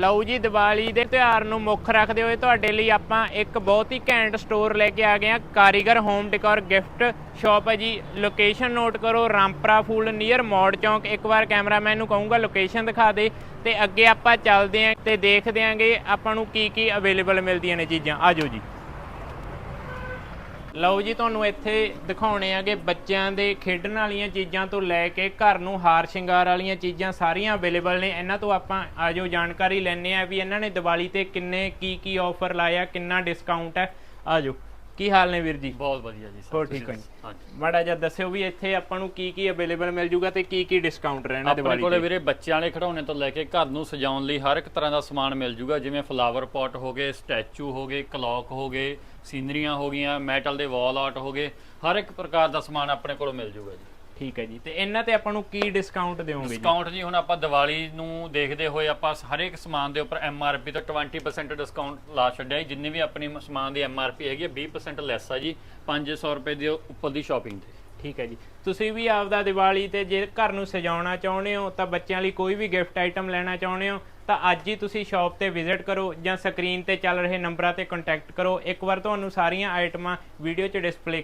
ਲਓ ਜੀ, ਦੀਵਾਲੀ ਦੇ ਤਿਉਹਾਰ ਨੂੰ ਮੁੱਖ ਰੱਖਦੇ ਹੋਏ ਤੁਹਾਡੇ ਲਈ ਆਪਾਂ ਇੱਕ ਬਹੁਤ ਹੀ ਘੈਂਟ ਸਟੋਰ ਲੈ ਕੇ ਆ ਗਏ ਹਾਂ। ਕਾਰੀਗਰ ਹੋਮ ਡੈਕੋਰ ਗਿਫਟ ਸ਼ਾਪ ਹੈ ਜੀ। ਲੋਕੇਸ਼ਨ ਨੋਟ ਕਰੋ, ਰਾਮਪਰਾ ਫੂਲ ਨੀਅਰ ਮੋੜ ਚੌਂਕ। ਇੱਕ ਵਾਰ ਕੈਮਰਾਮੈਨ ਨੂੰ ਕਹੂੰਗਾ ਲੋਕੇਸ਼ਨ ਦਿਖਾ ਦੇ ਤੇ ਅੱਗੇ ਆਪਾਂ ਚੱਲਦੇ ਆਂ ਤੇ ਦੇਖਦੇ ਆਂਗੇ ਆਪਾਂ ਨੂੰ ਕੀ ਕੀ ਅਵੇਲੇਬਲ ਮਿਲਦੀਆਂ ਨੇ ਚੀਜ਼ਾਂ। ਆਜੋ ਜੀ। ਲਓ ਜੀ, ਤੁਹਾਨੂੰ ਇੱਥੇ ਦਿਖਾਉਣੇ ਆਗੇ ਬੱਚਿਆਂ ਦੇ ਖੇਡਣ ਵਾਲੀਆਂ ਚੀਜ਼ਾਂ ਤੋਂ ਲੈ ਕੇ ਘਰ ਨੂੰ ਹਾਰ ਸ਼ਿੰਗਾਰ ਵਾਲੀਆਂ ਚੀਜ਼ਾਂ ਸਾਰੀਆਂ ਅਵੇਲੇਬਲ ਨੇ। ਇਹਨਾਂ ਤੋਂ ਆਪਾਂ ਆਜੋ ਜਾਣਕਾਰੀ ਲੈਣੇ ਆ ਵੀ ਇਹਨਾਂ ਨੇ ਦੀਵਾਲੀ ਤੇ ਕਿੰਨੇ ਕੀ ਕੀ ਆਫਰ ਲਾਇਆ, ਕਿੰਨਾ ਡਿਸਕਾਊਂਟ ਹੈ। ਆਜੋ। ਕੀ ਹਾਲ ਨੇ ਵੀਰ ਜੀ? ਬਹੁਤ ਵਧੀਆ ਜੀ ਸਰ ਹੋਰ ਠੀਕ ਹੋ ਜੀ? ਹਾਂਜੀ। ਮਾੜਾ ਜਿਹਾ ਦੱਸਿਓ ਵੀ ਇੱਥੇ ਆਪਾਂ ਨੂੰ ਕੀ ਕੀ ਅਵੇਲੇਬਲ ਮਿਲ ਜੂਗਾ ਤੇ ਕੀ ਕੀ ਡਿਸਕਾਊਂਟ ਰਹਿਣਾ ਆਪਣੇ ਦੀਵਾਲੀ ਕੋਲੇ ਤੇ? ਵੀਰੇ ਬੱਚਿਆਂ ਵਾਲੇ ਖਿਡੌਣੇ ਤੋਂ ਲੈ ਕੇ ਘਰ ਨੂੰ ਸਜਾਉਣ ਲਈ ਹਰ ਇੱਕ ਤਰ੍ਹਾਂ ਦਾ ਸਮਾਨ ਮਿਲ ਜੂਗਾ ਜਿਵੇਂ ਫਲਾਵਰ ਪੋਟ ਹੋ ਗਏ ਸਟੈਚੂ ਹੋ ਗਏ ਕਲੌਕ ਹੋ ਗਏ ਸੀਨਰੀਆਂ ਹੋ ਗਈਆਂ ਮੈਟਲ ਦੇ ਵਾਲ ਆਰਟ ਹੋ ਗਏ ਹਰ ਇੱਕ ਪ੍ਰਕਾਰ ਦਾ ਸਮਾਨ ਆਪਣੇ ਕੋਲ ਮਿਲ ਜੂਗਾ ਜੀ। ਠੀਕ ਹੈ ਜੀ। ਤੇ ਇਹਨਾਂ ਤੇ ਆਪਾਂ ਨੂੰ ਕੀ ਡਿਸਕਾਊਂਟ ਦਿਓਗੇ ਜੀ? ਡਿਸਕਾਊਂਟ ਜੀ ਹੁਣ ਆਪਾਂ ਦੀਵਾਲੀ ਨੂੰ ਦੇਖਦੇ ਹੋਏ ਆਪਾਂ ਹਰ ਇੱਕ ਸਮਾਨ ਦੇ ਉੱਪਰ ਐਮਆਰਪੀ ਤੋਂ 20% ਡਿਸਕਾਊਂਟ ਲਾ ਛੱਡਿਆ ਜੀ। ਜਿੰਨੇ ਵੀ ਆਪਣੀ ਸਮਾਨ ਦੀ ਐਮਆਰਪੀ ਹੈਗੀ ਹੈ 20% ਲੈਸ ਆ ਜੀ 500 ਰੁਪਏ ਦੇ ਉੱਪਰ ਦੀ ਸ਼ਾਪਿੰਗ ਤੇ। ਠੀਕ ਹੈ ਜੀ। ਤੁਸੀਂ ਵੀ ਆਪਦਾ ਦੀਵਾਲੀ ਤੇ ਜੇ ਘਰ ਨੂੰ ਸਜਾਉਣਾ ਚਾਹੁੰਦੇ ਹੋ ਤਾਂ ਬੱਚਿਆਂ ਲਈ ਕੋਈ ਵੀ ਗਿਫਟ ਆਈਟਮ ਲੈਣਾ ਚਾਹੁੰਦੇ ਹੋ ਤਾਂ ਅੱਜ ਹੀ ਤੁਸੀਂ ਸ਼ਾਪ ਤੇ ਵਿਜ਼ਿਟ ਕਰੋ ਜਾਂ ਸਕਰੀਨ ਤੇ ਚੱਲ ਰਹੇ ਨੰਬਰਾਂ ਤੇ ਕੰਟੈਕਟ ਕਰੋ। ਇੱਕ ਵਾਰ ਤੁਹਾਨੂੰ ਸਾਰੀਆਂ ਆਈਟਮਾਂ ਵੀਡੀਓ 'ਚ ਡਿਸਪਲੇ